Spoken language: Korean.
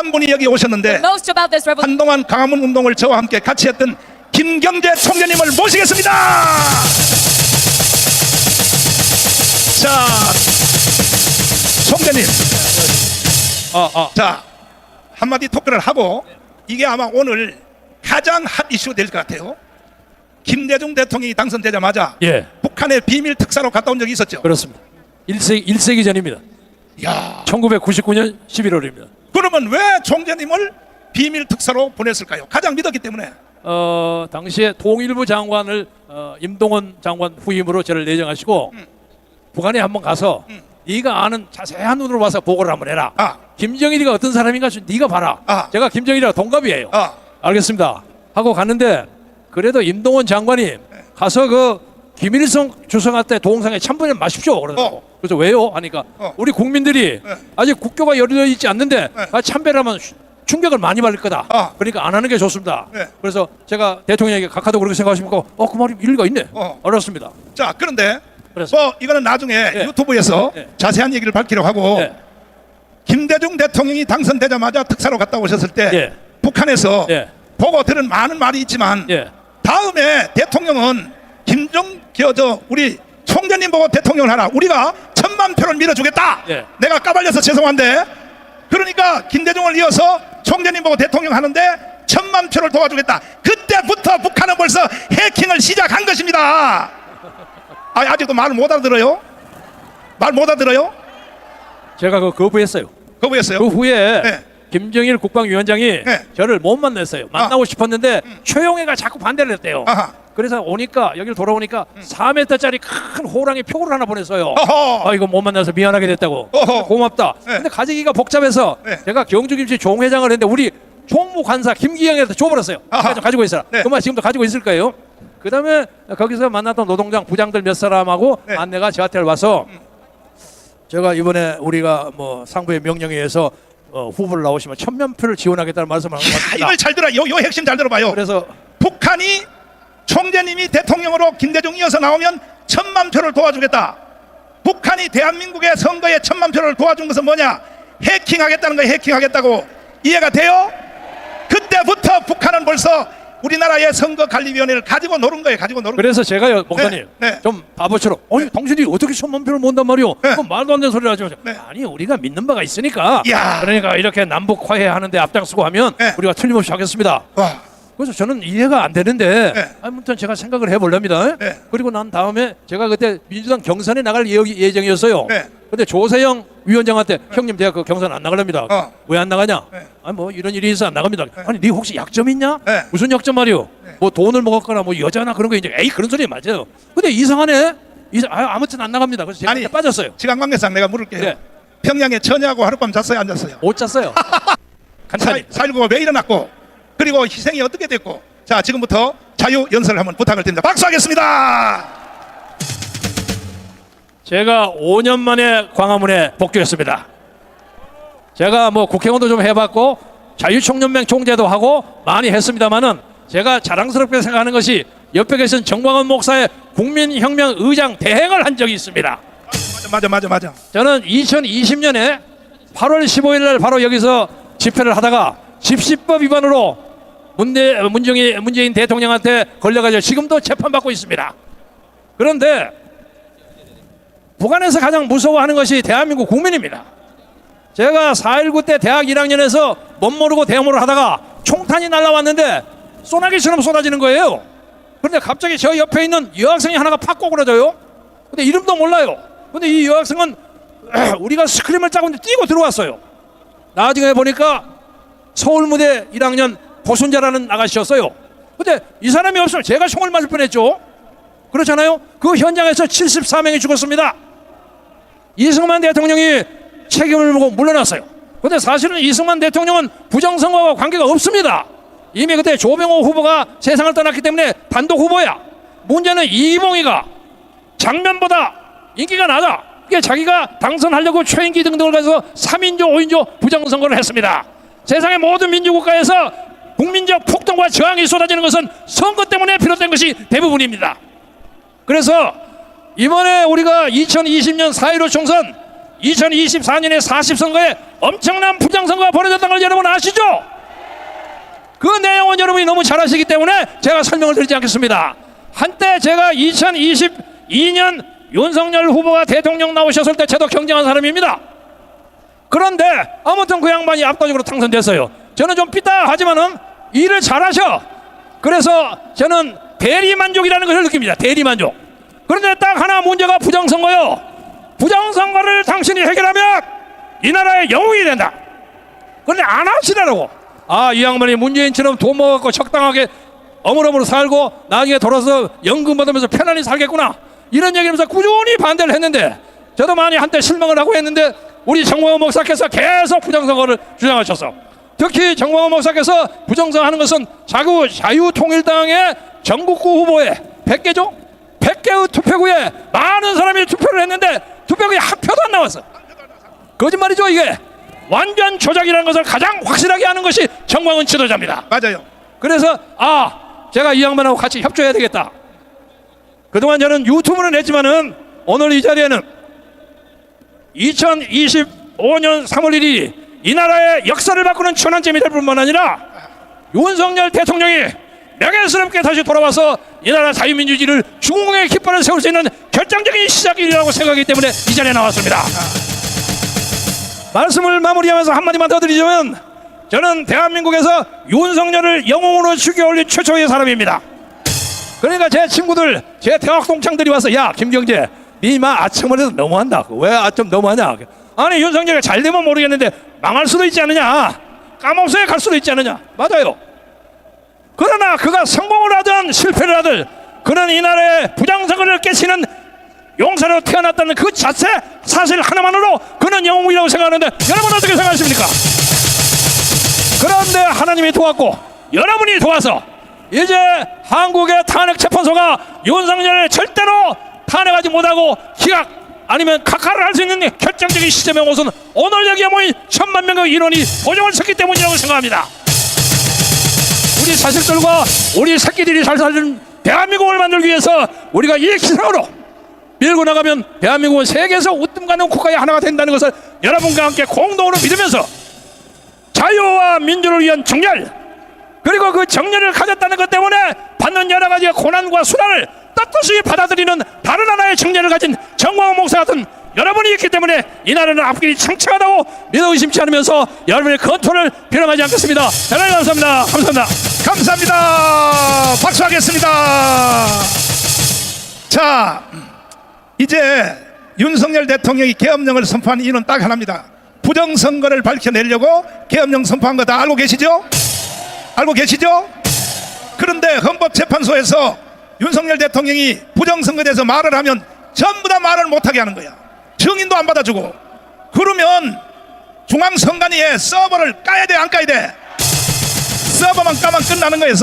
한 분이 여기 오셨는데 most about this revolution. 한동안 강화문 운동을 저와 함께 같이 했던 김경재 총재님을 모시겠습니다. 자, 총재님, 아, 아, 자 한마디 토크를 하고 이게 아마 오늘 가장 핫 이슈 될 것 같아요. 김대중 대통령이 당선되자마자 예, 북한의 비밀 특사로 갔다 온 적이 있었죠. 그렇습니다. 1세기, 1세기 전입니다. 야, 1999년 11월입니다. 그러면 왜 총재님을 비밀 특사로 보냈을까요? 가장 믿었기 때문에. 어, 당시에 통일부 장관을 어, 임동원 장관 후임으로 저를 내정하시고 음. 북한에 한번 가서 네가 아는 자세한 눈으로 와서 보고를 한번 해라. 아, 김정일이가 어떤 사람인가 좀 네가 봐라. 아. 제가 김정일이랑 동갑이에요. 아, 알겠습니다. 하고 갔는데 그래도 임동원 장관이 가서 그 김일성 주석한테 동상에 참배를 마십시오. 그러더라고. 어. 그래서 왜요? 하니까 어. 우리 국민들이 네. 아직 국교가 열려 있지 않는데 네. 아, 참배하면 충격을 많이 받을 거다. 아. 그러니까 안 하는 게 좋습니다. 네. 그래서 제가 대통령에게 각하도 그렇게 생각하십니까? 어, 그 말이 일리가 있네. 어. 알았습니다. 자 그런데 그래서 뭐 이거는 나중에 예. 유튜브에서 예. 자세한 얘기를 밝히려고 하고 예. 김대중 대통령이 당선되자마자 특사로 갔다 오셨을 때 예. 북한에서 예. 보고 들은 많은 말이 있지만 예. 다음에 대통령은 김정 기어저 우리 총재님 보고 대통령을 하라 우리가 표를 밀어주겠다 예. 내가 까발려서 죄송한데 그러니까 김대중을 이어서 총재님 보고 대통령 하는데 천만 표를 도와주겠다 그때부터 북한은 벌써 해킹을 시작한 것입니다 아, 아직도 말못 알아들어요 말 못 알아들어요 제가 그 거부했어요. 거부했어요 그 후에 네. 김정일 국방위원장이 네. 저를 못 만났어요. 만나고 싶었는데 최용해가 자꾸 반대를 했대요. 아하. 그래서 오니까 여기를 돌아오니까 4m짜리 큰 호랑이 표구를 하나 보냈어요. 어허. 아 이거 못 만나서 미안하게 됐다고. 어허. 고맙다. 네. 근데 가지기가 복잡해서 네. 제가 경주김치 종회장을 했는데 우리 총무 관사 김기영한테 줘버렸어요. 아하. 가지고 있어라. 네. 그만 지금도 가지고 있을 거예요. 그다음에 거기서 만났던 노동장 부장들 몇 사람하고 네. 안내가 저한테 와서 제가 이번에 우리가 뭐 상부의 명령에 의해서 어, 후보를 나오시면 천만 표를 지원하겠다는 말씀을 한것 아, 같습니다. 이걸 잘 들어 요, 요 핵심 잘 들어봐요 그래서 북한이 총재님이 대통령으로 김대중 이어서 나오면 천만 표를 도와주겠다. 북한이 대한민국의 선거에 천만 표를 도와준 것은 뭐냐? 해킹하겠다는 거예요. 해킹하겠다고 이해가 돼요? 그때부터 북한은 벌써 우리나라의 선거관리위원회를 가지고 노는 거예요. 가지고 노는 거예요. 그래서 제가요 목사님 네, 네. 좀 바보처럼 아니 당신이 어떻게 천만 표를 모은단 말이오 네. 그건 말도 안 되는 소리를 하지 마세요 네. 아니 우리가 믿는 바가 있으니까 야. 그러니까 이렇게 남북 화해 하는데 앞장서고 하면 네. 우리가 틀림없이 하겠습니다 와, 그래서 저는 이해가 안 되는데 네. 아무튼 제가 생각을 해보렵니다 네. 그리고 난 다음에 제가 그때 민주당 경선에 나갈 예- 예정이었어요 네. 근데 조세영 위원장한테 형님 내가 그 경선 안 나가렵니다 어. 왜안 나가냐 네. 아니 뭐 이런 일이 있어 안 나갑니다 아니 네 혹시 약점 있냐 네. 무슨 약점 말이오 뭐 돈을 먹었거나 뭐 여자나 그런 거 이제 에이 그런 소리 맞아요 근데 이상하네 이상 아, 아무튼 안 나갑니다 그래서 제가 아니, 빠졌어요 시간 관계상 내가 물을게요. 네. 평양에 전야하고 하룻밤 잤어요, 안 잤어요? 못 잤어요 간단히 4.19가 왜 일어났고 그리고 희생이 어떻게 됐고 자 지금부터 자유 연설을 한번 부탁을 드립니다. 박수하겠습니다. 제가 5년 만에 광화문에 복귀했습니다. 제가 뭐 국회의원도 좀 해봤고 자유총연맹 총재도 하고 많이 했습니다만은 제가 자랑스럽게 생각하는 것이 옆에 계신 정광훈 목사의 국민혁명 의장 대행을 한 적이 있습니다. 맞아 맞아 맞아 맞아. 저는 2020년에 8월 15일 날 바로 여기서 집회를 하다가 집시법 위반으로 문대, 문정희, 문재인 대통령한테 걸려가지고 지금도 재판받고 있습니다. 그런데 북한에서 가장 무서워하는 것이 대한민국 국민입니다. 제가 4.19 때 대학 1학년에서 못 모르고 대모를 하다가 총탄이 날라왔는데 소나기처럼 쏟아지는 거예요. 그런데 갑자기 저 옆에 있는 여학생이 하나가 팍 꼬그라져요. 근데 이름도 몰라요. 근데 이 여학생은 우리가 스크림을 짜고 뛰고 들어왔어요. 나중에 보니까 서울무대 1학년 보순자라는 아가씨였어요. 근데 이 사람이 없으면 제가 총을 맞을 뻔했죠. 그렇잖아요. 그 현장에서 74명이 죽었습니다. 이승만 대통령이 책임을 묻고 물러났어요. 근데 사실은 이승만 대통령은 부정선거와 관계가 없습니다. 이미 그때 조병호 후보가 세상을 떠났기 때문에 단독 후보야. 문제는 이봉희가 장면보다 인기가 낮아. 이게 자기가 당선하려고 최인기 등등을 가서 3인조, 5인조 부정선거를 했습니다. 세상의 모든 민주국가에서 국민적 폭동과 저항이 쏟아지는 것은 선거 때문에 비롯된 것이 대부분입니다. 그래서 이번에 우리가 2020년 4.15 총선 2024년에 40선거에 엄청난 부정선거가 벌어졌다는 걸 여러분 아시죠? 그 내용은 여러분이 너무 잘 아시기 때문에 제가 설명을 드리지 않겠습니다. 한때 제가 2022년 윤석열 후보가 대통령 나오셨을 때 저도 경쟁한 사람입니다. 그런데 아무튼 그 양반이 압도적으로 당선됐어요. 저는 좀 삐딱하지만은 일을 잘하셔. 그래서 저는 대리 만족이라는 것을 느낍니다. 대리 만족. 그런데 딱 하나 문제가 부정선거요. 부정선거를 당신이 해결하면 이 나라의 영웅이 된다. 그런데 안 하시더라고. 아, 이 양반이 문재인처럼 돈 모아갖고 적당하게 어물어물 살고 나중에 돌아서 연금 받으면서 편안히 살겠구나. 이런 얘기하면서 꾸준히 반대를 했는데 저도 많이 한때 실망을 하고 했는데 우리 정광훈 목사께서 계속 부정선거를 주장하셨어. 특히 정광훈 목사께서 부정선거하는 것은 자구 자유통일당의 전국구 후보에 100개죠? 100개의 투표구에 많은 사람이 투표를 했는데 투표구에 한 표도 안 나왔어. 거짓말이죠 이게. 완전 조작이라는 것을 가장 확실하게 하는 것이 정광훈 지도자입니다. 맞아요. 그래서 아 제가 이 양반하고 같이 협조해야 되겠다. 그동안 저는 유튜브는 했지만은 오늘 이 자리에는 2025년 3월 1일 이 나라의 역사를 바꾸는 천안점이 될 뿐만 아니라 윤석열 대통령이 명예스럽게 다시 돌아와서 이 나라 자유민주주의를 중공의 깃발을 세울 수 있는 결정적인 시작이라고 생각하기 때문에 이 자리에 나왔습니다. 말씀을 마무리하면서 한마디만 더 드리자면 저는 대한민국에서 윤석열을 영웅으로 죽여 올린 최초의 사람입니다. 그러니까 제 친구들, 제 대학 동창들이 와서 야 김경재, 니마 아첨을 해서 너무한다. 왜 아첨 너무하냐? 아니 윤석열이 잘 되면 모르겠는데 망할 수도 있지 않느냐? 까먹어야 갈 수도 있지 않느냐? 맞아요. 그러나 그가 성공을 하든 실패를 하든 그는 이 나라의 부정선거를 깨치는 용사로 태어났다는 그 자체 사실 하나만으로 그는 영웅이라고 생각하는데 여러분 어떻게 생각하십니까? 그런데 하나님이 도왔고 여러분이 도와서 이제 한국의 탄핵 재판소가 윤석열을 절대로 탄핵하지 못하고 기각 아니면 각하를 할 수 있는 결정적인 시점에 오선 오늘 여기에 모인 천만 명의 인원이 보정을 섰기 때문이라고 생각합니다. 우리 자식들과 우리 새끼들이 잘 사는 대한민국을 만들기 위해서 우리가 이 기상으로 밀고 나가면 대한민국은 세계에서 웃음 가는 국가의 하나가 된다는 것을 여러분과 함께 공동으로 믿으면서 자유와 민주를 위한 정렬 그리고 그 정렬을 가졌다는 것 때문에 받는 여러 가지 고난과 수난을 떳떳이 받아들이는 다른 하나의 정렬을 가진 정광훈 목사 같은 여러분이 있기 때문에 이 나라는 앞길이 창창하다고 믿어 의심치 않으면서 여러분의 건투를 비난하지 않겠습니다. 대단히 감사합니다. 감사합니다. 감사합니다. 박수하겠습니다. 자, 이제 윤석열 대통령이 계엄령을 선포한 이유는 딱 하나입니다. 부정선거를 밝혀내려고 계엄령 선포한 거 다 알고 계시죠? 알고 계시죠? 그런데 헌법재판소에서 윤석열 대통령이 부정선거에 대해서 말을 하면 전부 다 말을 못하게 하는 거야. 증인도 안 받아주고. 그러면 중앙선관위에 서버를 까야 돼, 안 까야 돼? 서버만 까면 끝나는 거예요.